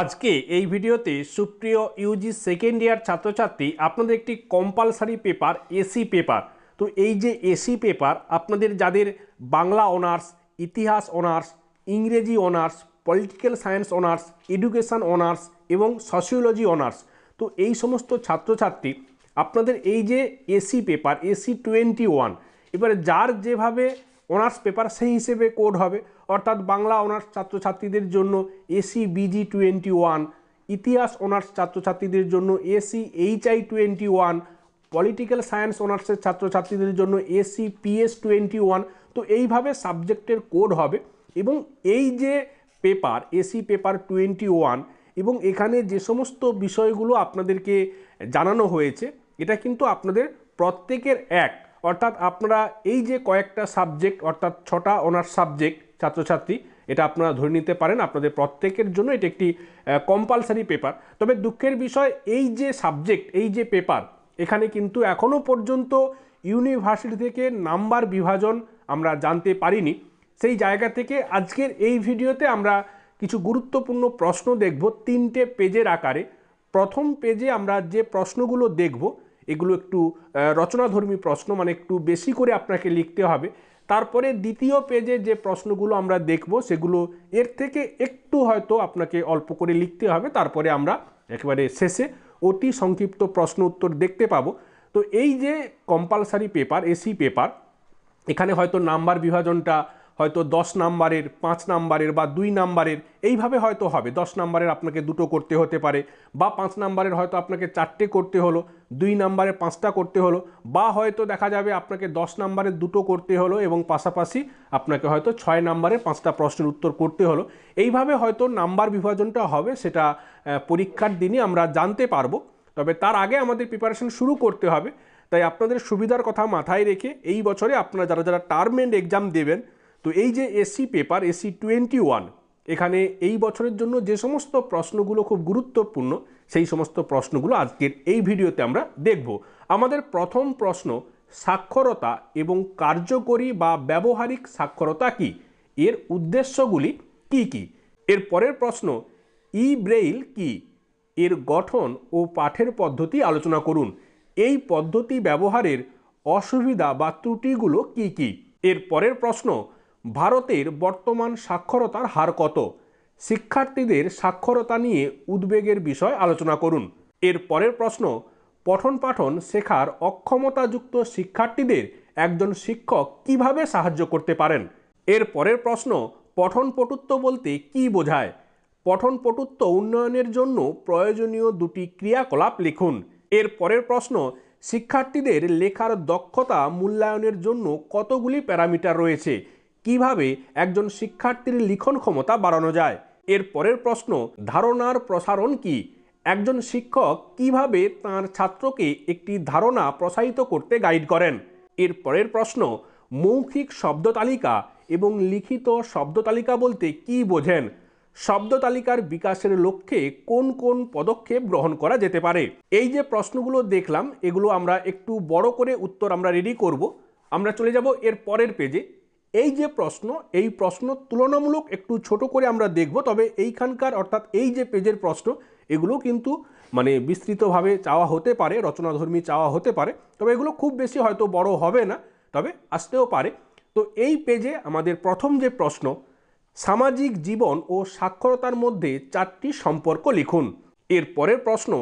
আজকে এই ভিডিওতে সুপ্রিয় ইউজি সেকেন্ড ইয়ার ছাত্রছাত্রী, আপনাদের একটি কম্পালসারি পেপার এসি পেপার তো এই যে এসি পেপার আপনাদের যাদের বাংলা অনার্স ইতিহাস অনার্স ইংরেজি honours political science honours education honours এবং সোশিওলজি অনার্স তো এই সমস্ত ছাত্রছাত্রী, আপনাদের এই যে AC paper AC twenty one এবারে যার যেভাবে অনার্স পেপার সেই হিসেবে কোড হবে। অর্থাৎ বাংলা অনার্স ছাত্রছাত্রীদের জন্য এসি বিজি টোয়েন্টি ওয়ান ইতিহাস অনার্স ছাত্রছাত্রীদের জন্য AC HI twenty one political science অনার্সের ছাত্রছাত্রীদের জন্য এসি পিএস টোয়েন্টি ওয়ান তো এইভাবে সাবজেক্টের কোড হবে এবং এই যে paper AC paper twenty one এবং এখানে যে সমস্ত বিষয়গুলো আপনাদেরকে জানানো হয়েছে, এটা কিন্তু আপনাদের প্রত্যেকের এক। অর্থাৎ আপনারা এই যে কয়েকটা সাবজেক্ট অর্থাৎ ছটা অনার্স সাবজেক্ট ছাত্রছাত্রী, এটা আপনারা ধরে নিতে পারেন। আপনাদের প্রত্যেকের জন্য এটা একটি কম্পালসারি পেপার তবে দুঃখের বিষয়, এই যে সাবজেক্ট এই যে পেপার এখানে কিন্তু এখনও পর্যন্ত ইউনিভার্সিটি থেকে নাম্বার বিভাজন আমরা জানতে পারিনি। সেই জায়গা থেকে আজকের এই ভিডিওতে আমরা কিছু গুরুত্বপূর্ণ প্রশ্ন দেখব তিনটে পেজের আকারে। প্রথম পেজে আমরা যে প্রশ্নগুলো দেখব এগুলো একটু রচনাধর্মী প্রশ্ন মানে একটু বেশি করে আপনাকে লিখতে হবে। তারপরে দ্বিতীয় পেজে যে প্রশ্নগুলো আমরা দেখব, সেগুলো এর থেকে একটু হয়তো আপনাকে অল্প করে লিখতে হবে। তারপরে আমরা একেবারে শেষে অতি সংক্ষিপ্ত প্রশ্ন উত্তর দেখতে পাবো। তো এই যে কম্পালসারি পেপার এসি পেপার এখানে হয়তো নাম্বার বিভাজনটা হয়তো দশ নাম্বারের, পাঁচ নাম্বারের বা দুই নাম্বারের, এইভাবে হয়তো হবে। দশ নাম্বারের আপনাকে দুটো করতে হতে পারে বা পাঁচ নাম্বারের হয়তো আপনাকে চারটে করতে হলো, দুই নাম্বারে পাঁচটা করতে হলো বা হয়তো দেখা যাবে আপনাকে দশ নাম্বারের দুটো করতে হলো এবং পাশাপাশি আপনাকে হয়তো ছয় নাম্বারের পাঁচটা প্রশ্নের উত্তর করতে হলো। এইভাবে হয়তো নাম্বার বিভাজনটা হবে, সেটা পরীক্ষার দিনই আমরা জানতে পারব। তবে তার আগে আমাদের প্রিপারেশন শুরু করতে হবে। তাই আপনাদের সুবিধার কথা মাথায় রেখে এই বছরে আপনারা যারা যারা টার্ম এন্ড এক্সাম দেবেন তো এই যে AC paper AC twenty one, এখানে এই বছরের জন্য যে সমস্ত প্রশ্নগুলো খুব গুরুত্বপূর্ণ, সেই সমস্ত প্রশ্নগুলো আজকের এই ভিডিওতে আমরা দেখব। আমাদের প্রথম প্রশ্ন, সাক্ষরতা এবং কার্যকরী বা ব্যবহারিক সাক্ষরতা কি? এর উদ্দেশ্যগুলি কি কি? এর পরের প্রশ্ন ই ব্রেইল কি? এর গঠন ও পাঠের পদ্ধতি আলোচনা করুন। এই পদ্ধতি ব্যবহারের অসুবিধা বা ত্রুটিগুলো কি কি? এর পরের প্রশ্ন ভারতের বর্তমান সাক্ষরতার হার কত? শিক্ষার্থীদের সাক্ষরতা নিয়ে উদ্বেগের বিষয় আলোচনা করুন। এর পরের প্রশ্ন, পঠন পাঠন শেখার অক্ষমতাযুক্ত শিক্ষার্থীদের একজন শিক্ষক কীভাবে সাহায্য করতে পারেন? এর পরের প্রশ্ন, পঠন পটুত্ব বলতে কি বোঝায়? পঠন পটুত্ব উন্নয়নের জন্য প্রয়োজনীয় দুটি ক্রিয়াকলাপ লিখুন। এর পরের প্রশ্ন, শিক্ষার্থীদের লেখার দক্ষতা মূল্যায়নের জন্য কতগুলি প্যারামিটার রয়েছে? কীভাবে একজন শিক্ষার্থীর লিখন ক্ষমতা বাড়ানো যায়? এর পরের প্রশ্ন, ধারণার প্রসারণ কি? একজন শিক্ষক কীভাবে তার ছাত্রকে একটি ধারণা প্রসারিত করতে গাইড করেন? এর পরের প্রশ্ন, মৌখিক শব্দ তালিকা এবং লিখিত শব্দ তালিকা বলতে কি বোঝেন? শব্দ তালিকার বিকাশের লক্ষ্যে কোন কোন পদক্ষেপ গ্রহণ করা যেতে পারে? এই যে প্রশ্নগুলো দেখলাম, এগুলো আমরা একটু বড় করে উত্তর আমরা রেডি করব। আমরা চলে যাব এর পরের পেজে এই যে প্রশ্ন, এই প্রশ্ন তুলনামূলক একটু ছোট করে আমরা দেখব, তবে এইখানকার অর্থাৎ এই যে পেজের প্রশ্ন, এগুলো কিন্তু মানে বিস্তৃতভাবে চাওয়া হতে পারে, রচনাধর্মী চাওয়া হতে পারে, তবে এগুলো খুব বেশি হয়তো বড় হবে না, তবে আসতেও পারে। তো এই পেজে আমাদের প্রথম যে প্রশ্ন, সামাজিক জীবন ও সাক্ষরতার মধ্যে চারটি সম্পর্ক লিখুন। এর পরের প্রশ্ন,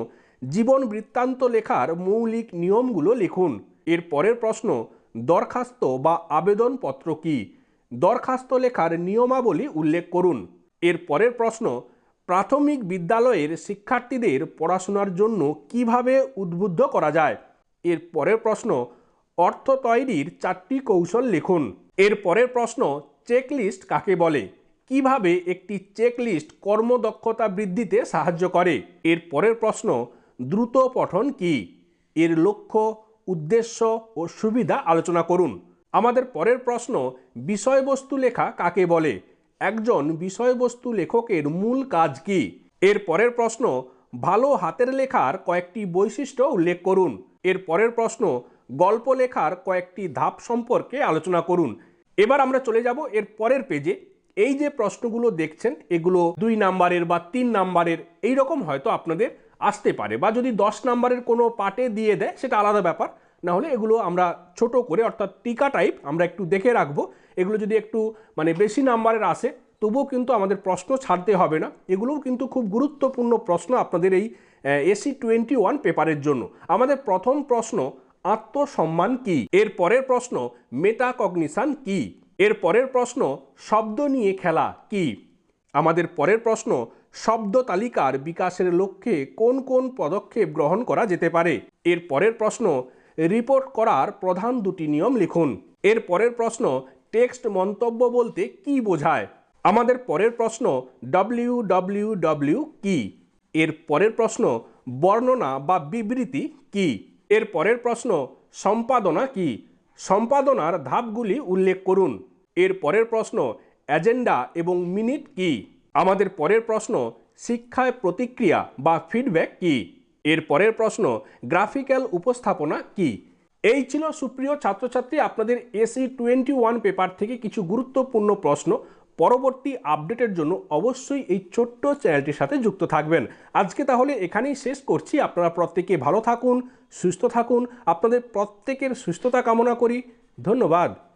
জীবন বৃত্তান্ত লেখার মৌলিক নিয়মগুলো লিখুন। এর পরের প্রশ্ন দরখাস্ত বা আবেদনপত্র কি? দরখাস্ত লেখার নিয়মাবলী উল্লেখ করুন। এর পরের প্রশ্ন, প্রাথমিক বিদ্যালয়ের শিক্ষার্থীদের পড়াশোনার জন্য কীভাবে উদ্বুদ্ধ করা যায়? এর পরের প্রশ্ন, অর্থ তৈরির চারটি কৌশল লিখুন। এর পরের প্রশ্ন, চেকলিস্ট কাকে বলে? কীভাবে একটি চেকলিস্ট কর্মদক্ষতা বৃদ্ধিতে সাহায্য করে? এর পরের প্রশ্ন, দ্রুত পঠন কি? এর লক্ষ্য উদ্দেশ্য ও সুবিধা আলোচনা করুন। আমাদের পরের প্রশ্ন, বিষয়বস্তু লেখা কাকে বলে? একজন বিষয়বস্তু লেখকের মূল কাজ কি? এর পরের প্রশ্ন, ভালো হাতের লেখার কয়েকটি বৈশিষ্ট্য উল্লেখ করুন। এর পরের প্রশ্ন, গল্প লেখার কয়েকটি ধাপ সম্পর্কে আলোচনা করুন। এবার আমরা চলে যাব এর পরের পেজে। এই যে প্রশ্নগুলো দেখছেন, এগুলো দুই নাম্বারের বা তিন নাম্বারের এই রকম হয়তো আপনাদের আসতে পারে বা যদি দশ নাম্বারের কোনো পার্টে দিয়ে দেয়, সেটা আলাদা ব্যাপার। না হলে এগুলো আমরা ছোট করে, অর্থাৎ টিকা টাইপ, আমরা একটু দেখে রাখব। এগুলো যদি একটু মানে বেশি নাম্বারের আসে, তবুও কিন্তু আমাদের প্রশ্ন ছাড়তে হবে না। এগুলোও কিন্তু খুব গুরুত্বপূর্ণ প্রশ্ন আপনাদের এই এসি টোয়েন্টি ওয়ান পেপারের জন্য। আমাদের প্রথম প্রশ্ন, আত্মসম্মান কি? এর পরের প্রশ্ন, মেটাকগনিশন কি? এর পরের প্রশ্ন, শব্দ নিয়ে খেলা কি? আমাদের পরের প্রশ্ন শব্দ তালিকার বিকাশের লক্ষ্যে কোন কোন পদক্ষেপ গ্রহণ করা যেতে পারে? এর পরের প্রশ্ন, রিপোর্ট করার প্রধান দুটি নিয়ম লিখুন। এর পরের প্রশ্ন, টেক্সট মন্তব্য বলতে কি বোঝায়? আমাদের পরের প্রশ্ন ডব্লিউ ডব্লিউ ডব্লিউ কি? এর পরের প্রশ্ন, বর্ণনা বা বিবৃতি কি? এর পরের প্রশ্ন, সম্পাদনা কি? সম্পাদনার ধাপগুলি উল্লেখ করুন। এর পরের প্রশ্ন, এজেন্ডা এবং মিনিট কি? আমাদের পরের প্রশ্ন, শিক্ষায় প্রতিক্রিয়া বা ফিডব্যাক কি? এর পরের প্রশ্ন গ্রাফিক্যাল উপস্থাপনা কি? এই ছিল সুপ্রিয় ছাত্রছাত্রী, আপনাদের এসি টোয়েন্টি ওয়ান পেপার থেকে কিছু গুরুত্বপূর্ণ প্রশ্ন। পরবর্তী আপডেটের জন্য অবশ্যই এই ছোট্ট চ্যানেলটির সাথে যুক্ত থাকবেন। আজকে তাহলে এখানেই শেষ করছি। আপনারা প্রত্যেকে ভালো থাকুন, সুস্থ থাকুন। আপনাদের প্রত্যেকের সুস্থতা কামনা করি। ধন্যবাদ।